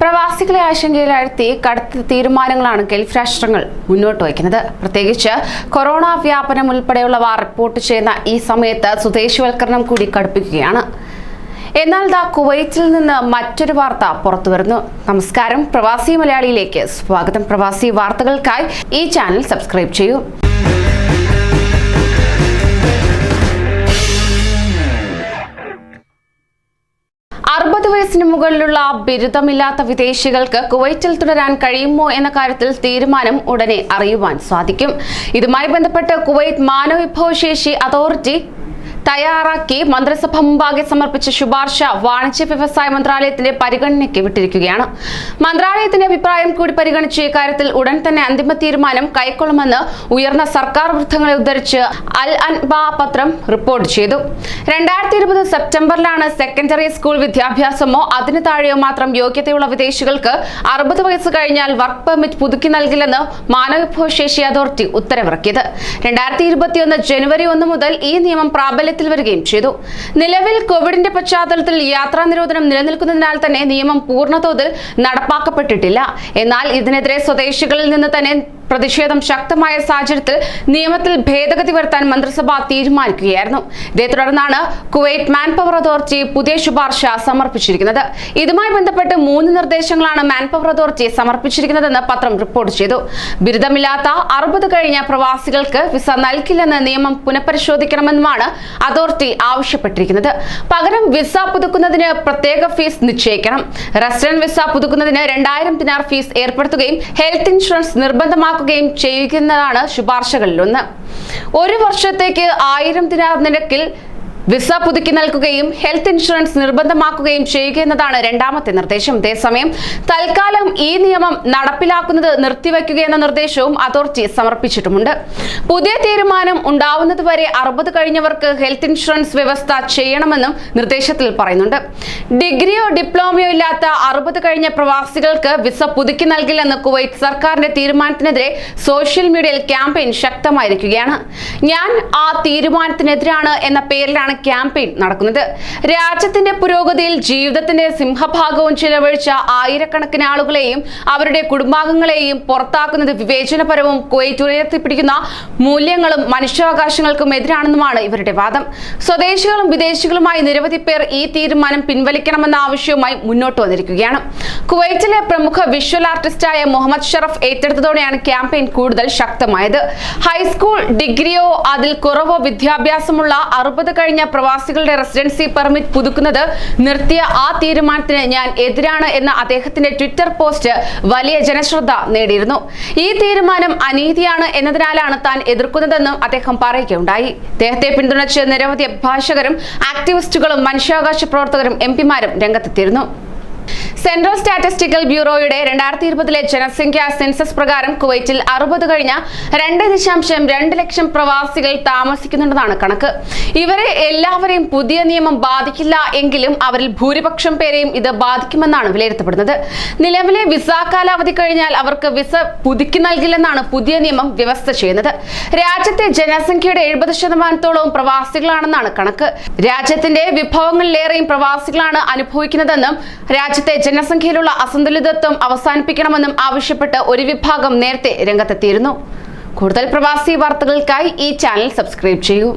പ്രവാസികളെ ആശങ്കയിലാഴ്ത്തി കടുത്ത തീരുമാനങ്ങളാണ് ഗൾഫ് രാഷ്ട്രങ്ങൾ മുന്നോട്ട് വയ്ക്കുന്നത്. പ്രത്യേകിച്ച് കൊറോണ വ്യാപനം ഉൾപ്പെടെയുള്ളവ റിപ്പോർട്ട് ചെയ്യുന്ന ഈ സമയത്ത് സ്വദേശിവൽക്കരണം കൂടി കടുപ്പിക്കുകയാണ്. എന്നാൽ ദാ കുവൈറ്റിൽ നിന്ന് മറ്റൊരു വാർത്ത പുറത്തു വരുന്നു. നമസ്കാരം. പ്രവാസി മലയാളിയിലേക്ക് സ്വാഗതം. പ്രവാസി വാർത്തകൾക്കായി ഈ ചാനൽ സബ്സ്ക്രൈബ് ചെയ്യൂ. മുകളിലുള്ള ബിരുദമില്ലാത്ത വിദേശികൾക്ക് കുവൈറ്റിൽ തുടരാൻ കഴിയുമോ എന്ന കാര്യത്തിൽ തീരുമാനം ഉടനെ അറിയുവാൻ സാധിക്കും. ഇതുമായി ബന്ധപ്പെട്ട് കുവൈറ്റ് മാനവവിഭവശേഷി അതോറിറ്റി തയ്യാറാക്കി മന്ത്രിസഭ മുമ്പാകെ സമർപ്പിച്ച ശുപാർശ വാണിജ്യ വ്യവസായ മന്ത്രാലയത്തിന്റെ പരിഗണനയ്ക്ക് വിട്ടിരിക്കുകയാണ്. മന്ത്രാലയത്തിന്റെ അഭിപ്രായം കൂടി പരിഗണിച്ച് ഇക്കാര്യത്തിൽ ഉടൻ തന്നെ അന്തിമ തീരുമാനം കൈക്കൊള്ളുമെന്ന് ഉയർന്ന സർക്കാർ വൃത്തങ്ങളെ ഉദ്ധരിച്ച് അൽ അൻബ പത്രം റിപ്പോർട്ട് ചെയ്തു. രണ്ടായിരത്തി ഇരുപത് സെപ്റ്റംബറിലാണ് സെക്കൻഡറി സ്കൂൾ വിദ്യാഭ്യാസമോ അതിന് താഴെയോ മാത്രം യോഗ്യതയുള്ള വിദേശികൾക്ക് അറുപത് വയസ്സ് കഴിഞ്ഞാൽ വർക്ക് പെർമിറ്റ് പുതുക്കി നൽകില്ലെന്ന് മാനവവിഭവശേഷി അതോറിറ്റി ഉത്തരവിറക്കിയത്. രണ്ടായിരത്തി ഇരുപത്തിയൊന്ന് ജനുവരി ഒന്ന് മുതൽ ഈ നിയമം പ്രാബല്യത്തിൽ വരികയും ചെയ്തു. നിലവിൽ കോവിഡിന്റെ പശ്ചാത്തലത്തിൽ യാത്രാ നിരോധനം നിലനിൽക്കുന്നതിനാൽ തന്നെ നിയമം പൂർണതോതിൽ നടപ്പാക്കപ്പെട്ടിട്ടില്ല. എന്നാൽ ഇതിനെതിരെ സ്വദേശികളിൽ നിന്ന് തന്നെ പ്രതിഷേധം ശക്തമായ സാഹചര്യത്തിൽ നിയമത്തിൽ ഭേദഗതി വരുത്താൻ മന്ത്രിസഭ തീരുമാനിക്കുകയായിരുന്നു. ഇതേ തുടർന്നാണ് കുവൈറ്റ് മാൻ പവർ അതോറിറ്റി പുതിയ ശുപാർശ സമർപ്പിച്ചിരിക്കുന്നത്. ഇതുമായി ബന്ധപ്പെട്ട് മൂന്ന് നിർദ്ദേശങ്ങളാണ് മാൻ പവർ അതോറിറ്റി സമർപ്പിച്ചിരിക്കുന്നതെന്ന് പത്രം റിപ്പോർട്ട് ചെയ്തു. ബിരുദമില്ലാത്ത അറുപത് കഴിഞ്ഞ പ്രവാസികൾക്ക് വിസ നൽകില്ലെന്ന് നിയമം പുനഃപരിശോധിക്കണമെന്നുമാണ് അതോറിറ്റി ആവശ്യപ്പെട്ടിരിക്കുന്നത്. പകരം വിസ പുതുക്കുന്നതിന് പ്രത്യേക ഫീസ് നിശ്ചയിക്കണം. റെസിഡന്റ് വിസ പുതുക്കുന്നതിന് രണ്ടായിരം ദിനാർ ഫീസ് ഏർപ്പെടുത്തുകയും ഹെൽത്ത് ഇൻഷുറൻസ് നിർബന്ധമാക്കുകയും ചെയ്യുന്നതാണ് ശുപാർശകളിലൊന്ന്. ഒരു വർഷത്തേക്ക് ആയിരം ദിനാർ നിരക്കിൽ വിസ പുതുക്കി നൽകുകയും ഹെൽത്ത് ഇൻഷുറൻസ് നിർബന്ധമാക്കുകയും ചെയ്യുക എന്നതാണ് രണ്ടാമത്തെ നിർദ്ദേശം. അതേസമയം തൽക്കാലം ഈ നിയമം നടപ്പിലാക്കുന്നത് നിർത്തിവെക്കുക എന്ന നിർദ്ദേശവും അതോറിറ്റി സമർപ്പിച്ചിട്ടുമുണ്ട്. പുതിയ തീരുമാനം ഉണ്ടാവുന്നതുവരെ അറുപത് കഴിഞ്ഞവർക്ക് ഹെൽത്ത് ഇൻഷുറൻസ് വ്യവസ്ഥ ചെയ്യണമെന്നും നിർദ്ദേശത്തിൽ പറയുന്നുണ്ട്. ഡിഗ്രിയോ ഡിപ്ലോമയോ ഇല്ലാത്ത അറുപത് കഴിഞ്ഞ പ്രവാസികൾക്ക് വിസ പുതുക്കി നൽകില്ലെന്ന് കുവൈറ്റ് സർക്കാരിന്റെ തീരുമാനത്തിനെതിരെ സോഷ്യൽ മീഡിയയിൽ ക്യാമ്പയിൻ ശക്തമായിരിക്കുകയാണ്. ഞാൻ ആ തീരുമാനത്തിനെതിരാണ് എന്ന പേരിലാണ് ക്യാമ്പയിൻ നടക്കുന്നത്. രാജ്യത്തിന്റെ പുരോഗതിയിൽ ജീവിതത്തിന്റെ സിംഹഭാഗവും ചിലവഴിച്ച ആയിരക്കണക്കിന് ആളുകളെയും അവരുടെ കുടുംബാംഗങ്ങളെയും പുറത്താക്കുന്നത് വിവേചനപരവും കുവൈറ്റ് ഉയർത്തിപ്പിടിക്കുന്ന മൂല്യങ്ങളും മനുഷ്യാവകാശങ്ങൾക്കും എതിരാണെന്നുമാണ് ഇവരുടെ വാദം. സ്വദേശികളും വിദേശികളുമായി നിരവധി പേർ ഈ തീരുമാനം പിൻവലിക്കണമെന്ന ആവശ്യവുമായി മുന്നോട്ട് വന്നിരിക്കുകയാണ്. കുവൈറ്റിലെ പ്രമുഖ വിഷ്വൽ ആർട്ടിസ്റ്റായ മുഹമ്മദ് ഷറഫ് ഏറ്റെടുത്തതോടെയാണ് ക്യാമ്പയിൻ കൂടുതൽ ശക്തമായത്. ഹൈസ്കൂൾ ഡിഗ്രിയോ അതിൽ കുറവോ വിദ്യാഭ്യാസമുള്ള അറുപത് കഴിഞ്ഞ പ്രവാസികളുടെ റെസിഡൻസി പെർമിറ്റ് പുതുക്കുന്നത് നിർത്തിയ ആ തീരുമാനത്തിന് ഞാൻ എതിരാണ് എന്ന അദ്ദേഹത്തിന്റെ ട്വിറ്റർ പോസ്റ്റ് വലിയ ജനശ്രദ്ധ നേടിയിരുന്നു. ഈ തീരുമാനം അനീതിയാണ് എന്നതിനാലാണ് താൻ എതിർക്കുന്നതെന്നും അദ്ദേഹം പറയുകയുണ്ടായി. അദ്ദേഹത്തെ പിന്തുണച്ച് നിരവധി അഭിഭാഷകരും ആക്ടിവിസ്റ്റുകളും മനുഷ്യാവകാശ പ്രവർത്തകരും എം പിമാരും രംഗത്തെത്തിയിരുന്നു. സെൻട്രൽ സ്റ്റാറ്റിസ്റ്റിക്കൽ ബ്യൂറോയുടെ രണ്ടായിരത്തി ഇരുപതിലെ ജനസംഖ്യാ സെൻസസ് പ്രകാരം കുവൈറ്റിൽ അറുപത് കഴിഞ്ഞ രണ്ട് ദശാംശം രണ്ട് ലക്ഷം പ്രവാസികൾ താമസിക്കുന്നുണ്ടെന്നാണ് കണക്ക്. ഇവരെ എല്ലാവരെയും പുതിയ നിയമം ബാധിക്കില്ല എങ്കിലും അവരിൽ ഭൂരിപക്ഷം പേരെയും ഇത് ബാധിക്കുമെന്നാണ് വിലയിരുത്തപ്പെടുന്നത്. നിലവിലെ വിസ കാലാവധി കഴിഞ്ഞാൽ അവർക്ക് വിസ പുതുക്കി നൽകില്ലെന്നാണ് പുതിയ നിയമം വ്യവസ്ഥ ചെയ്യുന്നത്. രാജ്യത്തെ ജനസംഖ്യയുടെ എഴുപത് ശതമാനത്തോളവും പ്രവാസികളാണെന്നാണ് കണക്ക്. രാജ്യത്തിന്റെ വിഭവങ്ങളിലേറെയും പ്രവാസികളാണ് അനുഭവിക്കുന്നതെന്നും രാജ്യത്തെ ജനസംഖ്യയിലുള്ള അസന്തുലിതത്വം അവസാനിപ്പിക്കണമെന്നും ആവശ്യപ്പെട്ട് ഒരു വിഭാഗം നേരത്തെ രംഗത്തെത്തിയിരുന്നു. കൂടുതൽ പ്രവാസി വാർത്തകൾക്കായി ഈ ചാനൽ സബ്സ്ക്രൈബ് ചെയ്യൂ.